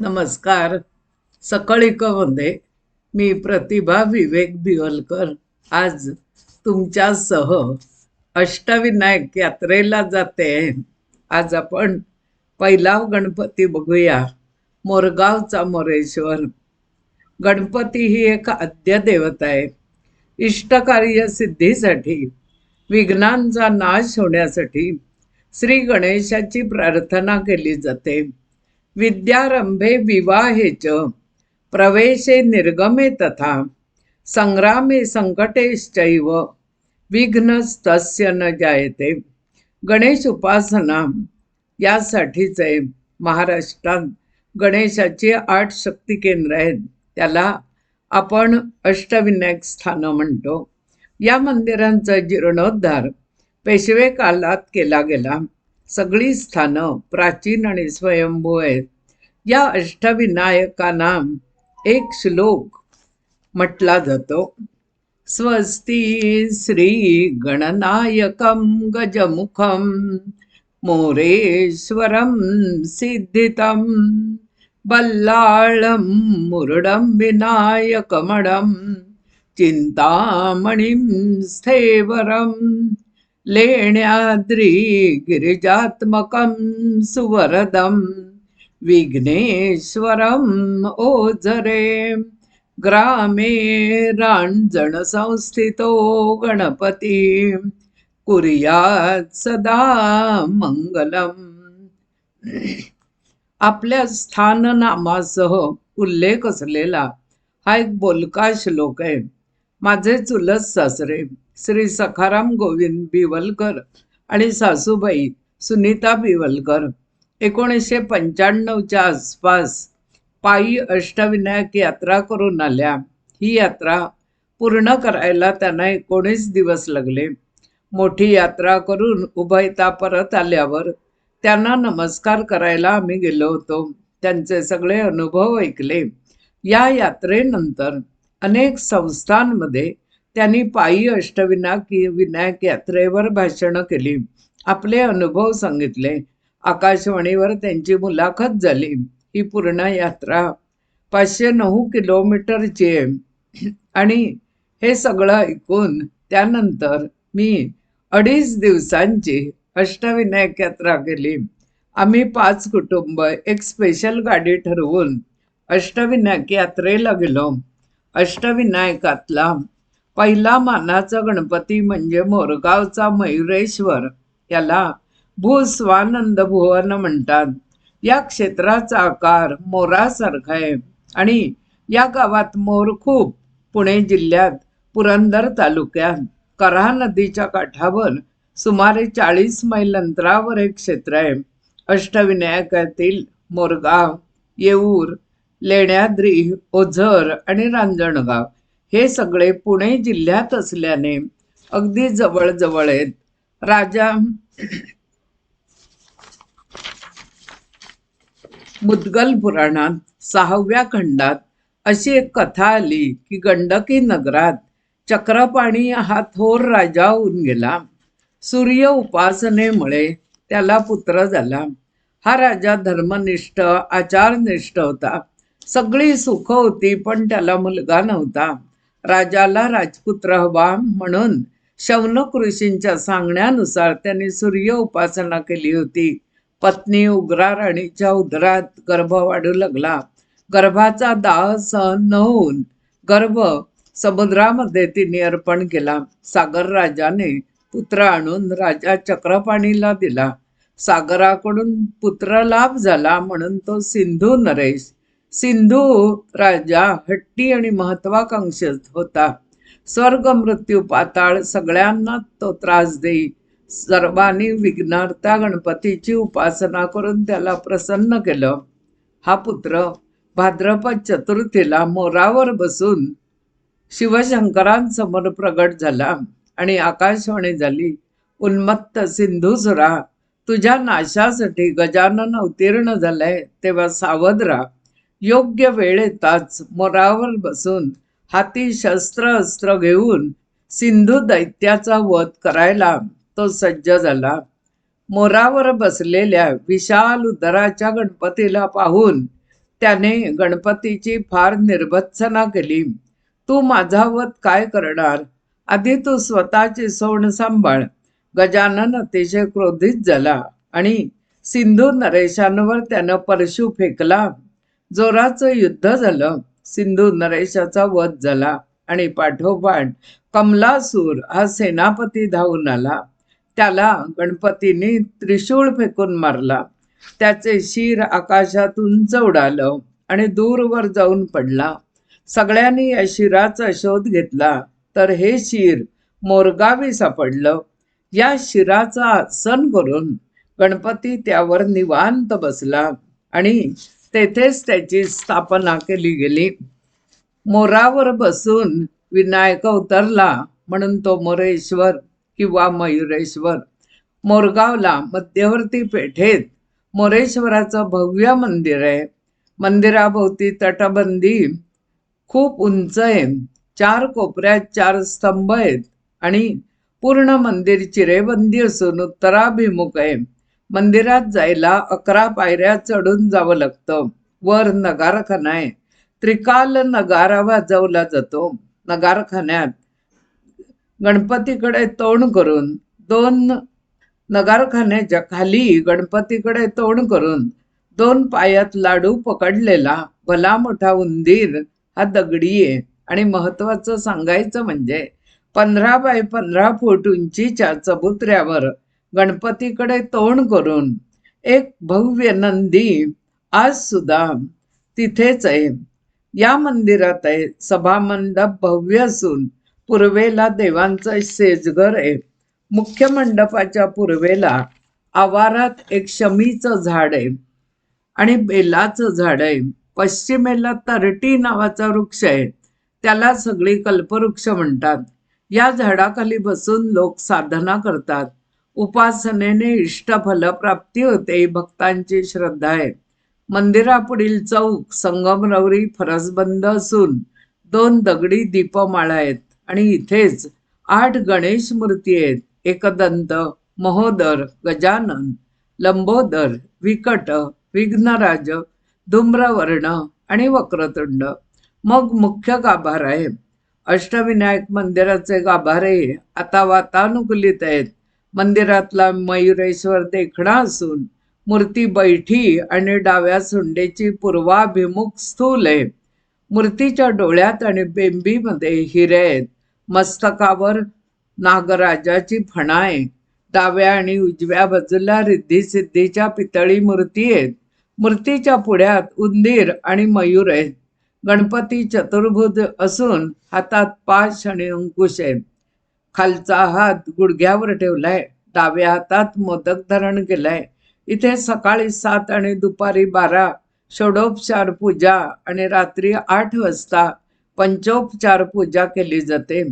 नमस्कार. सकळिकमध्ये मी प्रतिभा विवेक दिवलकर आज तुमच्यासह अष्टविनायक यात्रेला जाते. आज आपण पहिला गणपती बघूया. मोरगावचा मोरेश्वर. गणपती ही एक आद्यदेवता आहे. इष्टकार्य सिद्धीसाठी विघ्नांचा नाश होण्यासाठी श्री गणेशाची प्रार्थना केली जाते. विद्यारंभे विवाहे च प्रवेशे निर्गमे तथा संग्रामे संकटेश्चैव विघ्नस्तस्य न जायते। गणेश उपासना यासाठीच आहे महाराष्ट्रात गणेशाची आठ शक्ती केंद्र आहेत त्याला आपण अष्टविनायक स्थानं म्हणतो. या मंदिरांचा जीर्णोद्धार पेशवे कालात केला गेला. सगळी स्थानं प्राचीन आणि स्वयंभू आहेत. या अष्टविनायकांना एक श्लोक म्हटला जातो. स्वस्ती श्री गणनायकं गजमुखं मोरेश्वरं सिद्धितं बल्लाळं मुरडम विनायकमडम चिन्तामणिं स्थेवरम् लेण्याद्री गिरिजात्मकं सुवरदं विघ्नेश्वरम् ओझरे ग्रामे रांजणसंस्थितो गणपती कुर्यात सदा मंगलम. आपल्या स्थाननामासह उल्लेख असलेला हा एक बोलका श्लोक आहे. माझे चुलत सासरे श्री सखाराम गोविंद बिवलकर आणि सासूबाई सुनीता बिवलकर. एकोणीसशे पंच्याण्णवच्या आसपास पायी अष्टविनायक यात्रा करून आल्या. ही यात्रा पूर्ण करायला त्यांना एकोणीस दिवस लागले. मोठी यात्रा करून उभयता परत आल्यावर त्यांना नमस्कार करायला आम्ही गेलो होतो. त्यांचे सगळे अनुभव ऐकले. या यात्रेनंतर अनेक संस्थांमध्ये त्यांनी पायी अष्टविनायक विनायक यात्रेवर भाषणं केली. आपले अनुभव सांगितले. आकाशवाणीवर त्यांची मुलाखत झाली. ही पूर्ण यात्रा पाचशे नऊ किलोमीटरची आहे. आणि हे सगळं ऐकून त्यानंतर मी अडीच दिवसांची अष्टविनायक यात्रा केली. आम्ही पाच कुटुंब एक स्पेशल गाडी ठरवून अष्टविनायक यात्रेला गेलो. अष्टविनायकातला पहिला मानाचा गणपती म्हणजे मोरगावचा मयुरेश्वर. याला भूस्वानंद भुवन म्हणतात. या क्षेत्राचा आकार मोरासारखा आहे आणि या गावात मोर खूप. पुणे जिल्ह्यात पुरंदर तालुक्यात करा नदीच्या काठावर सुमारे चाळीस मैल अंतरावर एक क्षेत्र आहे. अष्टविनायकातील मोरगाव येऊर लेण्याद्री ओझर आणि रांजणगाव. हे सगळे पुणे जिल्ह्यात असल्याने अगदी जवळजवळ आहेत. राजा मुद्गल पुराणात सहाव्या खंडात अशी एक कथा आली की गंडकी नगरात चक्रपाणी हा थोर राजा होऊन गेला. सूर्य उपासनेमुळे त्याला पुत्र झाला. हा राजा धर्मनिष्ठ आचारनिष्ठ होता. सगळी सुख होती पण त्याला मुलगा नव्हता. राजाला राजपुत्र हवा म्हणून शौनक ऋषींच्या सांगण्यानुसार त्यांनी सूर्य उपासना केली होती. पत्नी उग्रा राणीच्या उदरात गर्भ वाढू लागला. गर्भाचा दाह सहन न होऊन गर्भ समुद्रामध्ये तिने अर्पण केला. सागर राजाने पुत्र आणून राजा चक्रपाणीला दिला. सागराकडून पुत्र लाभ झाला म्हणून तो सिंधू नरेश सिंधू राजा हट्टी आणि महत्वाकांक्षित होता. स्वर्ग मृत्यू पाताळ सगळ्यांना तो त्रास देई. सर्वांनी विघ्नार्था गणपतीची उपासना करून त्याला प्रसन्न केलं. हा पुत्र भाद्रपद चतुर्थीला मोरावर बसून शिवशंकरांसमोर प्रगट झाला आणि आकाशवाणी झाली उन्मत्त सिंधुसुरा तुझ्या नाशासाठी गजानन अवतीर्ण झालाय तेव्हा सावध राहा. योग्य वेळ येताच मोरावर बसून हाती शस्त्र अस्त्र घेऊन सिंधू दैत्याचा वध करायला तो सज्ज झाला. मोरावर बसलेल्या विशाल उदराच्या गणपतीला पाहून त्याने गणपतीची फार निर्भत्सना केली. तू माझा वध काय करणार? आधी तू स्वतःची सोन सांभाळ. गजानन अतिशय क्रोधित झाला आणि सिंधू नरेशांवर त्यानं परशु फेकला. जोराचं युद्ध झालं. सिंधू नरेशाचा वध झाला आणि पाठोपाठ कमलासूर हा सेनापती धावून आला. त्याला गणपतीने त्रिशूळ फेकून मारला. त्याचे शिर आकाशात उंच उडालं आणि दूरवर जाऊन पडला. सगळ्यांनी या शिराचा शोध घेतला. तर हे शिर मोरगावी सापडलं. या शिराचा आसन करून गणपती त्यावर निवांत बसला आणि तेथेच त्याची स्थापना केली गेली. मोरावर बसून विनायक उतरला म्हणून तो मोरेश्वर किंवा मयुरेश्वर. मोरगावला मध्यवर्ती पेठेत मोरेश्वराचं भव्य मंदिर आहे. मंदिराभोवती तटबंदी खूप उंच आहे. चार कोपऱ्यात चार स्तंभ आहेत आणि पूर्ण मंदिर चिरेबंदी असून उत्तराभिमुख आहे. मंदिरात जायला अकरा पायऱ्या चढून जावं लागतं. वर नगारखाना आहे. त्रिकाल नगारा वाजवला जातो. नगारखान्यात गणपतीकडे तोंड करून दोन नगारखान्याच्या खाली गणपतीकडे तोंड करून दोन पायात लाडू पकडलेला भला मोठा उंदीर हा दगडी आहे. आणि महत्वाचं सांगायचं म्हणजे पंधरा बाय पंधरा फूट उंचीच्या चबुतऱ्यावर गणपतीकडे तोंड करून एक भव्य नंदी आज सुद्धा तिथेच आहे. या मंदिरात आहे. सभामंडप भव्य असून पूर्वेला देवांचं सेजघर आहे. मुख्य मंडपाच्या पूर्वेला आवारात एक शमीचं झाड आहे आणि बेलाचं झाड आहे. पश्चिमेला तरटी नावाचा वृक्ष आहे. त्याला सगळी कल्पवृक्ष म्हणतात. या झाडाखाली बसून लोक साधना करतात. उपासनेने इष्टफल प्राप्ती होते ही भक्तांची श्रद्धा आहे. मंदिरापुढील चौक संगमरवरी फरसबंद असून दोन दगडी दीपमाळा आहेत आणि इथेच आठ गणेश मूर्ती आहेत. एकदंत महोदर गजानन लंबोदर विकट विघ्नराज धूम्रवर्ण आणि वक्रतुंड. मग मुख्य गाभार आहे. अष्टविनायक मंदिराचे गाभारे आता वातानुकूलित आहेत. मंदिरातला मयुरेश्वर देखणा असून मूर्ती बैठी आणि डाव्या सुंडेची पूर्वाभिमुख स्थूल आहे. मूर्तीच्या डोळ्यात आणि बेंबीमध्ये हिरे आहेत. मस्तकावर नागराजाची फणा आहे. डाव्या आणि उजव्या बाजूला रिद्धी सिद्धीच्या पितळी मूर्ती आहेत. मूर्तीच्या पुढ्यात उंदीर आणि मयूर आहेत. गणपती चतुर्भुज असून हातात पाश आणि अंकुश आहेत. खालचा हात गुडघ्यावर ठेवलाय डाव्या हातात मोदक धरण केलाय. इथे सकाळी सात आणि दुपारी बारा षडोपचार पूजा आणि रात्री आठ वाजता पंचोपचार पूजा केली जाते.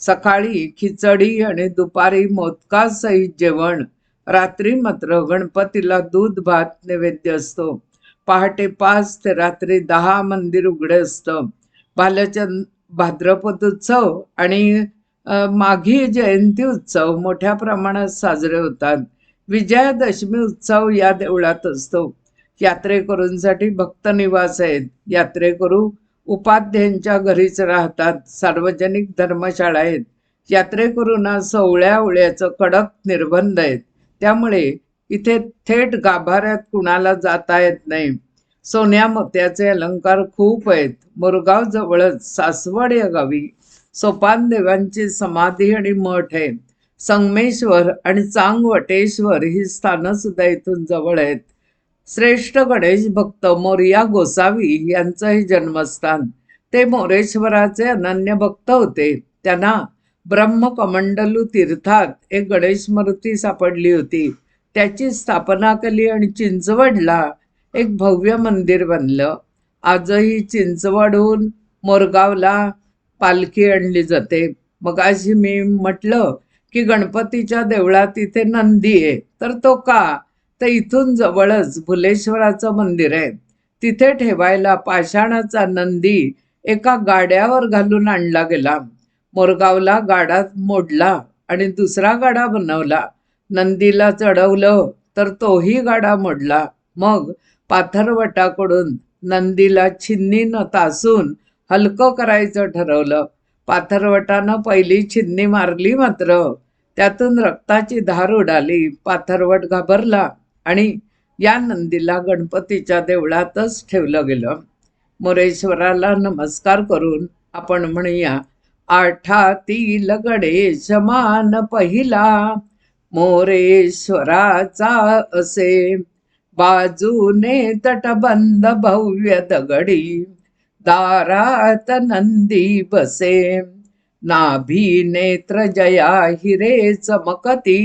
सकाळी खिचडी आणि दुपारी मोदकासहित जेवण रात्री मात्र गणपतीला दूध भात नैवेद्य असतो. पहाटे पाच ते रात्री दहा मंदिर उघडे असतं. भालचंद भाद्रपद उत्सव आणि माघी जयंती उत्सव मोठ्या प्रमाणात साजरे होतात. विजयादशमी उत्सव या देवळात असतो. यात्रेकरूंसाठी भक्त निवास आहेत. यात्रेकरू उपाध्यांच्या घरीच राहतात. सार्वजनिक धर्मशाळा आहेत. यात्रेकरूंना सोवळ्या ओळ्याचं कडक निर्बंध आहेत. त्यामुळे इथे थेट गाभाऱ्यात कुणाला जाता येत नाही. सोन्या मोत्याचे अलंकार खूप आहेत. मोरगाव जवळच सासवड या गावी सोपान देवांची समाधी आणि मठ आहे. संगमेश्वर आणि चांगवटेश्वर ही स्थानं सुद्धा इथून जवळ आहेत. श्रेष्ठ गणेश भक्त मोरिया गोसावी यांचं हे जन्मस्थान. ते मोरेश्वराचे अनन्य भक्त होते. त्यांना ब्रह्मकमंडलू तीर्थात एक गणेश मूर्ती सापडली होती. त्याची स्थापना केली आणि चिंचवडला एक भव्य मंदिर बनलं. आजही चिंचवडहून मोरगावला पालखी आणली जाते. मग अशी मी म्हटलं की गणपतीच्या देवळात इथे नंदी आहे. तर तो का? तर इथून जवळच भुलेश्वराचं मंदिर आहे. तिथे ठेवायला पाषाणाचा नंदी एका गाड्यावर घालून आणला गेला. मोरगावला गाडा मोडला आणि दुसरा गाडा बनवला. नंदीला चढवलं तर तोही गाडा मोडला. मग पाथरवटाकडून नंदीला छिन्नीनं तासून हलकं करायचं ठरवलं. पाथरवटानं पहिली छिन्नी मारली मात्र. त्यातून रक्ताची धार उडाली. पाथरवट घाबरला आणि या नंदीला गणपतीच्या देवळातच ठेवलं गेलं. मोरेश्वराला नमस्कार करून आपण म्हणूया आठातील गणेश मान पहिला मोरेश्वराचा असे. बाजूने तटबंद भव्य दगडी दारात नंदी बसे नाभी नेत्र जया हिरे चमकती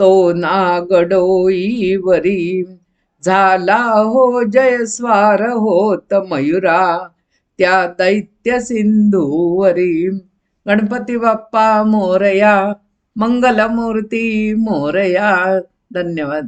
तो नागडोईवरी झाला हो जय स्वार होत मयुरा त्या दैत्य सिंधूवरी गणपती बाप्पा मोरया मंगलमूर्ती मोरया धन्यवाद